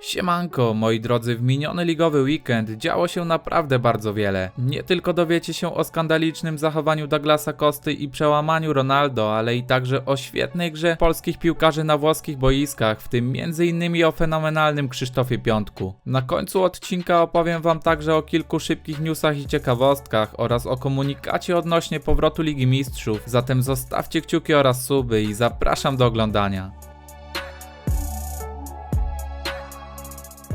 Siemanko, moi drodzy, w miniony ligowy weekend działo się naprawdę bardzo wiele. Nie tylko dowiecie się o skandalicznym zachowaniu Douglasa Kosty i przełamaniu Ronaldo, ale i także o świetnej grze polskich piłkarzy na włoskich boiskach, w tym m.in. o fenomenalnym Krzysztofie Piątku. Na końcu odcinka opowiem wam także o kilku szybkich newsach i ciekawostkach oraz o komunikacie odnośnie powrotu Ligi Mistrzów, zatem zostawcie kciuki oraz suby i zapraszam do oglądania.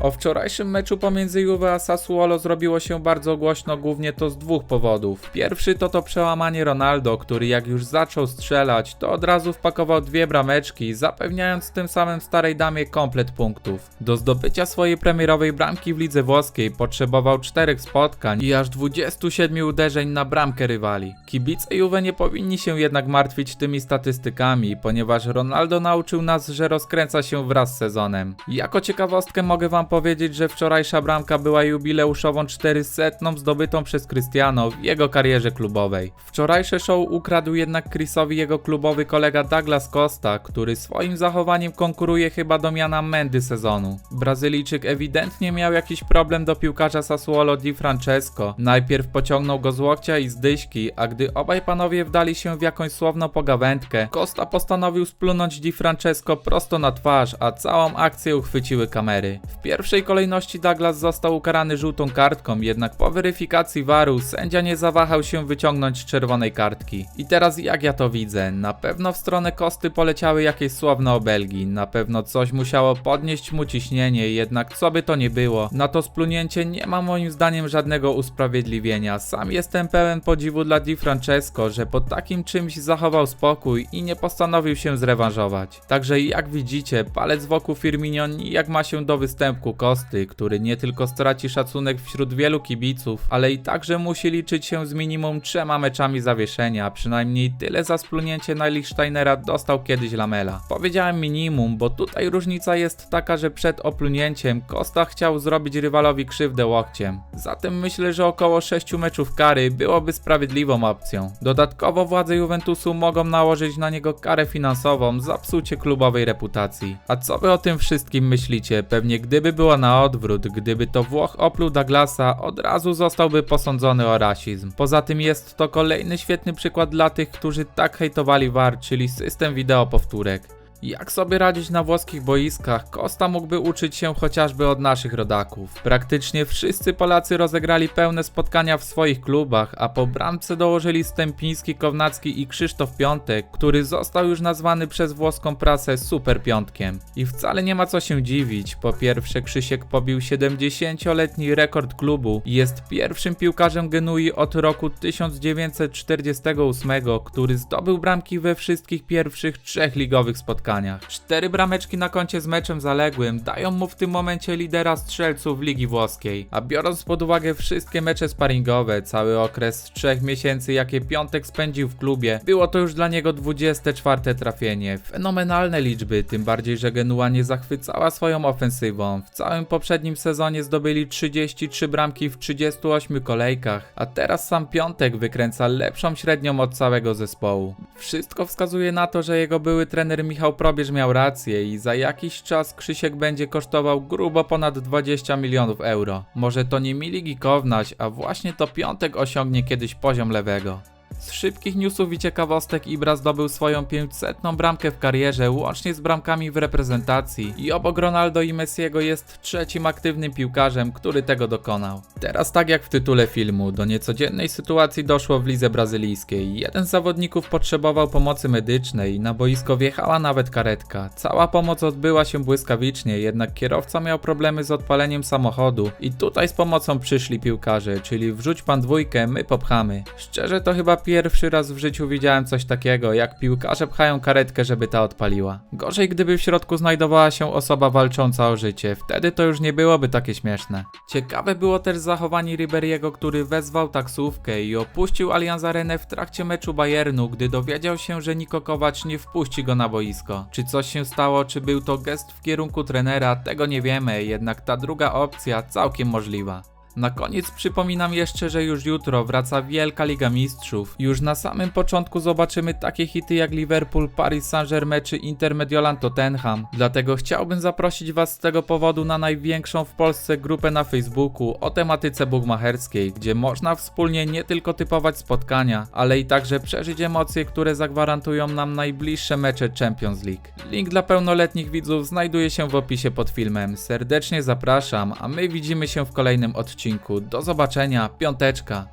O wczorajszym meczu pomiędzy Juve a Sassuolo zrobiło się bardzo głośno, głównie to z dwóch powodów. Pierwszy to to przełamanie Ronaldo, który jak już zaczął strzelać, to od razu wpakował dwie brameczki, zapewniając tym samym starej damie komplet punktów. Do zdobycia swojej premierowej bramki w lidze włoskiej potrzebował czterech spotkań i aż 27 uderzeń na bramkę rywali. Kibice Juve nie powinni się jednak martwić tymi statystykami, ponieważ Ronaldo nauczył nas, że rozkręca się wraz z sezonem. Jako ciekawostkę mogę wam powiedzieć, że wczorajsza bramka była jubileuszową 400 zdobytą przez Cristiano w jego karierze klubowej. Wczorajsze show ukradł jednak Chrisowi jego klubowy kolega Douglas Costa, który swoim zachowaniem konkuruje chyba do miana Mendy sezonu. Brazylijczyk ewidentnie miał jakiś problem do piłkarza Sassuolo Di Francesco. Najpierw pociągnął go z łokcia i z dyśki, a gdy obaj panowie wdali się w jakąś słowną pogawędkę, Costa postanowił splunąć Di Francesco prosto na twarz, a całą akcję uchwyciły kamery. W pierwszej kolejności Douglas został ukarany żółtą kartką, jednak po weryfikacji waru sędzia nie zawahał się wyciągnąć czerwonej kartki. I teraz jak ja to widzę? Na pewno w stronę Kosty poleciały jakieś słowne obelgi, na pewno coś musiało podnieść mu ciśnienie, jednak co by to nie było, na to splunięcie nie ma moim zdaniem żadnego usprawiedliwienia. Sam jestem pełen podziwu dla Di Francesco, że po takim czymś zachował spokój i nie postanowił się zrewanżować. Także jak widzicie, palec wokół Firmino nijak ma się do występku Kosty, który nie tylko straci szacunek wśród wielu kibiców, ale i także musi liczyć się z minimum trzema meczami zawieszenia, przynajmniej tyle za splunięcie na Lichsteinera dostał kiedyś Lamela. Powiedziałem minimum, bo tutaj różnica jest taka, że przed oplunięciem Costa chciał zrobić rywalowi krzywdę łokciem. Zatem myślę, że około 6 meczów kary byłoby sprawiedliwą opcją. Dodatkowo władze Juventusu mogą nałożyć na niego karę finansową za psucie klubowej reputacji. A co wy o tym wszystkim myślicie? Pewnie gdyby była na odwrót, gdyby to Włoch opluł Douglasa, od razu zostałby posądzony o rasizm. Poza tym jest to kolejny świetny przykład dla tych, którzy tak hejtowali VAR, czyli system wideo powtórek. Jak sobie radzić na włoskich boiskach, Costa mógłby uczyć się chociażby od naszych rodaków. Praktycznie wszyscy Polacy rozegrali pełne spotkania w swoich klubach, a po bramce dołożyli Stępiński, Kownacki i Krzysztof Piątek, który został już nazwany przez włoską prasę super piątkiem. I wcale nie ma co się dziwić. Po pierwsze Krzysiek pobił 70-letni rekord klubu i jest pierwszym piłkarzem Genui od roku 1948, który zdobył bramki we wszystkich pierwszych trzech ligowych spotkaniach. Cztery brameczki na koncie z meczem zaległym dają mu w tym momencie lidera strzelców Ligi Włoskiej. A biorąc pod uwagę wszystkie mecze sparingowe, cały okres trzech miesięcy, jakie Piątek spędził w klubie, było to już dla niego 24 trafienie. Fenomenalne liczby, tym bardziej, że Genua nie zachwycała swoją ofensywą. W całym poprzednim sezonie zdobyli 33 bramki w 38 kolejkach, a teraz sam Piątek wykręca lepszą średnią od całego zespołu. Wszystko wskazuje na to, że jego były trener Michał Probierz miał rację i za jakiś czas Krzysiek będzie kosztował grubo ponad 20 milionów euro. Może to nie Miligi Kownaś, a właśnie to Piątek osiągnie kiedyś poziom lewego. Z szybkich newsów i ciekawostek Ibra zdobył swoją 500 bramkę w karierze, łącznie z bramkami w reprezentacji i obok Ronaldo i Messiego jest trzecim aktywnym piłkarzem, który tego dokonał. Teraz tak jak w tytule filmu, do niecodziennej sytuacji doszło w lidze brazylijskiej. Jeden z zawodników potrzebował pomocy medycznej na boisko wjechała nawet karetka. Cała pomoc odbyła się błyskawicznie, jednak kierowca miał problemy z odpaleniem samochodu i tutaj z pomocą przyszli piłkarze, czyli wrzuć pan dwójkę, my popchamy. Szczerze to chyba pierwszy raz w życiu widziałem coś takiego, jak piłkarze pchają karetkę, żeby ta odpaliła. Gorzej gdyby w środku znajdowała się osoba walcząca o życie, wtedy to już nie byłoby takie śmieszne. Ciekawe było też zachowanie Riberiego, który wezwał taksówkę i opuścił Allianz Arenę w trakcie meczu Bayernu, gdy dowiedział się, że Niko Kovac nie wpuści go na boisko. Czy coś się stało, czy był to gest w kierunku trenera, tego nie wiemy, jednak ta druga opcja całkiem możliwa. Na koniec przypominam jeszcze, że już jutro wraca Wielka Liga Mistrzów. Już na samym początku zobaczymy takie hity jak Liverpool, Paris Saint-Germain czy Inter Mediolan Tottenham. Dlatego chciałbym zaprosić Was z tego powodu na największą w Polsce grupę na Facebooku o tematyce bugmacherskiej, gdzie można wspólnie nie tylko typować spotkania, ale i także przeżyć emocje, które zagwarantują nam najbliższe mecze Champions League. Link dla pełnoletnich widzów znajduje się w opisie pod filmem. Serdecznie zapraszam, a my widzimy się w kolejnym odcinku. Do zobaczenia, piąteczka.